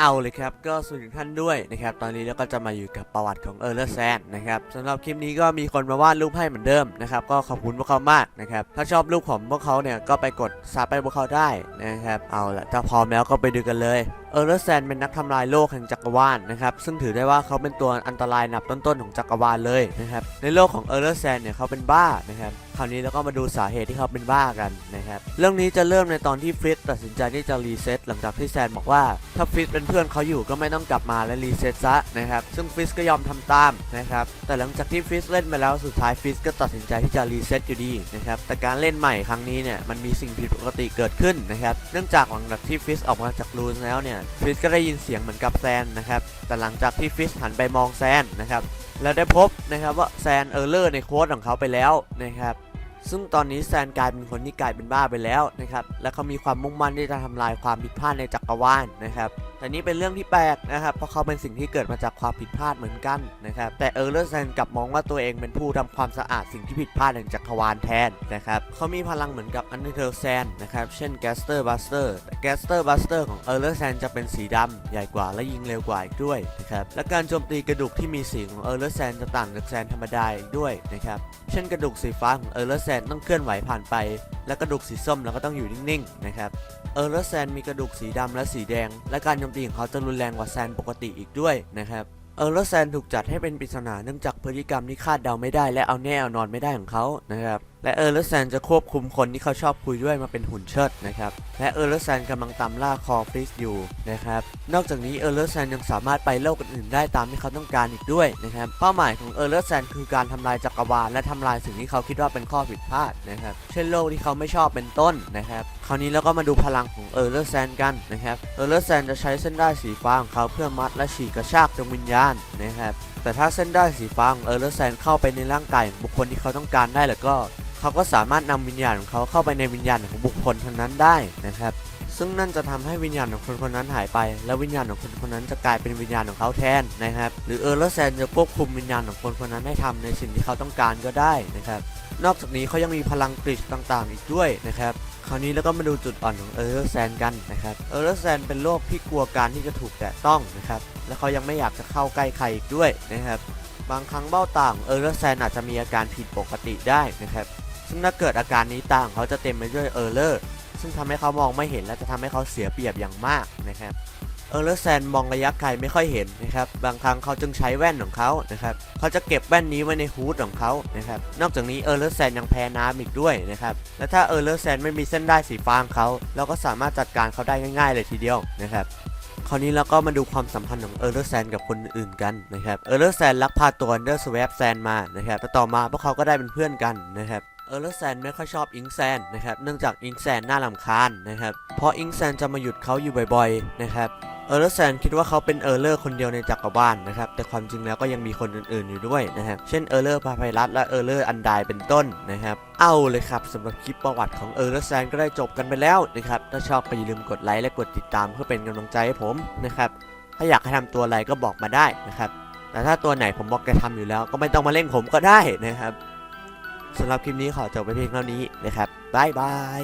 เอาเลยครับ ก็สวัสดีท่านด้วยนะครับ ตอนนี้เราก็จะมาอยู่กับประวัติของเออร์เลอร์แซนนะครับสำหรับคลิปนี้ก็มีคนมาวาดรูปให้เหมือนเดิมนะครับ ก็ขอบคุณพวกเขามากนะครับ ถ้าชอบรูปของพวกเขาเนี่ยก็ไปกดซับไปพวกเขาได้นะครับ เอาละถ้าพร้อมแล้วก็ไปดูกันเลยเออร์เลอร์แซนเป็นนักทำลายโลกแห่งจักรวาลนะครับ ซึ่งถือได้ว่าเขาเป็นตัวอันตรายนับต้นๆของจักรวาลเลยนะครับ ในโลกของเออร์เลอร์แซนเนี่ยเขาเป็นบ้านะครับ คราวนี้เราก็มาดูสาเหตุที่เขาเป็นบ้ากันนะครับ เรื่องนี้จะเริ่มในตอนที่ฟริตตัดสินใจที่จะรีเซ็ตหลังจากที่แซนบอกว่าถ้าฟริตเป็นเพื่อนเขาอยู่ก็ไม่ต้องกลับมาและรีเซ็ตซะนะครับซึ่งฟิสก็ยอมทำตามนะครับแต่หลังจากที่ฟิสเล่นไปแล้วสุดท้ายฟิสก็ตัดสินใจที่จะรีเซ็ตอยู่ดีนะครับแต่การเล่นใหม่ครั้งนี้เนี่ยมันมีสิ่งผิดปกติเกิดขึ้นนะครับเนื่องจากหลังจากที่ฟิสออกมาจากรูนแล้วเนี่ยฟิสก็ได้ยินเสียงเหมือนกับแซนนะครับแต่หลังจากที่ฟิสหันไปมองแซนนะครับแล้วได้พบนะครับว่าแซนเออร์เลอร์ในโค้ดของเขาไปแล้วนะครับ ซึ่งตอนนี้แซนกลายเป็นคนที่กลายเป็นบ้าไปแล้วนะครับ และเขามีความมุ่งมั่นที่จะทำลายความผิดพลาดในจักรวาลนะครับแต่นี่เป็นเรื่องที่แปลกนะครับ เพราะเขาเป็นสิ่งที่เกิดมาจากความผิดพลาดเหมือนกันนะครับ แต่เออร์เลอร์แซนกลับมองว่าตัวเองเป็นผู้ทำความสะอาดสิ่งที่ผิดพลาดในจักรวาลแทนนะครับ เขามีพลังเหมือนกับอันเดอร์แซนนะครับ เช่นแกสเตอร์บัสเตอร์แต่แกสเตอร์บัสเตอร์ของเออร์เลอร์แซนจะเป็นสีดำใหญ่กว่าและยิงเร็วกว่าอีกด้วยนะครับ และการโจมตีกระดูกที่มีสีของเออร์เลอร์แซนจะต่างจากแซนธรรมดาอีกด้วยนะครับ เช่นกระดูกสีฟ้าของเออร์เลอร์แซนต้องเคลื่อนไหวผ่านไป และกระดูกสีส้มเราก็ต้องอยู่นิ่งๆนะครับเออร์เลแซนมีกระดูกสีดำและสีแดง และการโจมตีของเขาจะรุนแรงกว่าแซนปกติอีกด้วยนะครับเออร์เลอร์แซนถูกจัดให้เป็นปริศนาเนื่องจากพฤติกรรมที่คาดเดาไม่ได้ และเอาแน่เอานอนไม่ได้ของเขานะครับและเออร์เลอร์แซนจะควบคุมคนที่เขาชอบคุยด้วยมาเป็นหุ่นเชิดนะครับ และเออร์เลอร์แซนกำลังตามล่าคอฟริสอยู่นะครับ นอกจากนี้เออร์เลอร์แซนยังสามารถไปโลกอื่นๆได้ตามที่เขาต้องการอีกด้วยนะครับ เป้าหมายของเออร์เลอร์แซนคือการทำลายจักรวาลและทำลายสิ่งที่เขาคิดว่าเป็นข้อผิดพลาดนะครับ เช่นโลกที่เขาไม่ชอบเป็นต้นนะครับ คราวนี้เราก็มาดูพลังของเออร์เลอร์แซนกันนะครับ เออร์เลอร์แซนจะใช้เส้นได้ายสีฟ้าของเขาเพื่อมัดและฉีกกระชากดวงวิญญาณนะครับ แต่ถ้าเส้นได้สีฟ้าของเออร์เลอร์แซนเข้าไปในร่างกายของบุคคลที่เขาต้องการได้แล้วก็ เขาก็สามารถนำวิญญาณของเขาเข้าไปในวิญญาณของบุคคลทั้งนั้นได้นะครับ ซึ่งนั่นจะทำให้วิญญาณของคนคนนั้นหายไป และวิญญาณของคนคนนั้นจะกลายเป็นวิญญาณของเขาแทนนะครับ หรือเออร์เลอร์แซนจะควบคุมวิญญาณของคนคนนั้นให้ทำในสิ่งที่เขาต้องการก็ได้นะครับ นอกจากนี้เขายังมีพลังกริชต่างๆ อีกด้วยนะครับคราวนี้เราก็มาดูจุดอ่อนของเออร์แซนกันนะครับ เออร์แซนเป็นโรคที่กลัวการที่จะถูกแตะต้องนะครับ และเขายังไม่อยากจะเข้าใกล้ใครอีกด้วยนะครับ บางครั้งเบ้าต่าของเออร์แซนอาจจะมีอาการผิดปกติได้นะครับ ซึ่งถ้าเกิดอาการนี้ต่างเขาจะเต็มไปด้วยเออร์เลอร์ ซึ่งทำให้เขามองไม่เห็นและจะทำให้เขาเสียเปรียบอย่างมากนะครับเออร์เลอร์แซนมองระยะไกลไม่ค่อยเห็นนะครับ บางครั้งเขาจึงใช้แว่นของเขานะครับ เขาจะเก็บแว่นนี้ไว้ในฮูดของเขานะครับ นอกจากนี้เออร์เลอร์แซนยังแพ้น้ำอีกด้วยนะครับ และถ้าเออร์เลอร์แซนไม่มีเส้นได้ายสีฟ้าของเขา เราก็สามารถจัดการเขาได้ง่าย ๆ เลยทีเดียวนะครับ คราวนี้เราก็มาดูความสัมพันธ์ของเออร์เลอร์แซนกับคนอื่นกันนะครับ เออร์เลอร์แซนลักพาตัวอันเดอร์สวปแซนมานะครับแต่ต่อมาพวกเขาก็ได้เป็นเพื่อนกันนะครับ เออร์เลแซนไม่ค่อยชอบอิงแซนนะครับเนื่องจากอิงแซนน่าลำคาญนะครับเพราะอิงแซนจะมาหยุดเขาอยู่บ่อยๆนะครับเออร์เลแซนคิดว่าเขาเป็นเออร์เลอร์คนเดียวในจักรวาลนะครับแต่ความจริงแล้วก็ยังมีคนอื่นๆอยู่ด้วยนะครับเช่นเออร์เลอร์พาไพรัสและเออร์เลอร์อันไดเป็นต้นนะครับเอาเลยครับสำหรับคลิปประวัติของเออร์เลอร์แซนก็ได้จบกันไปแล้วนะครับถ้าชอบก็อย่าลืมกดไลค์และกดติดตามเพื่อเป็นกำลังใจให้ผมนะครับถ้าอยากให้ทำตัวอะไรก็บอกมาได้นะครับแต่ถ้าตัวไหนผมบอกจะทำอยู่แล้วก็ไม่ต้องมาเล่นผมก็ได้นะครับ สำหรับคลิปนี้ขอจบไปเพียงเท่านี้นะครับบ๊ายบาย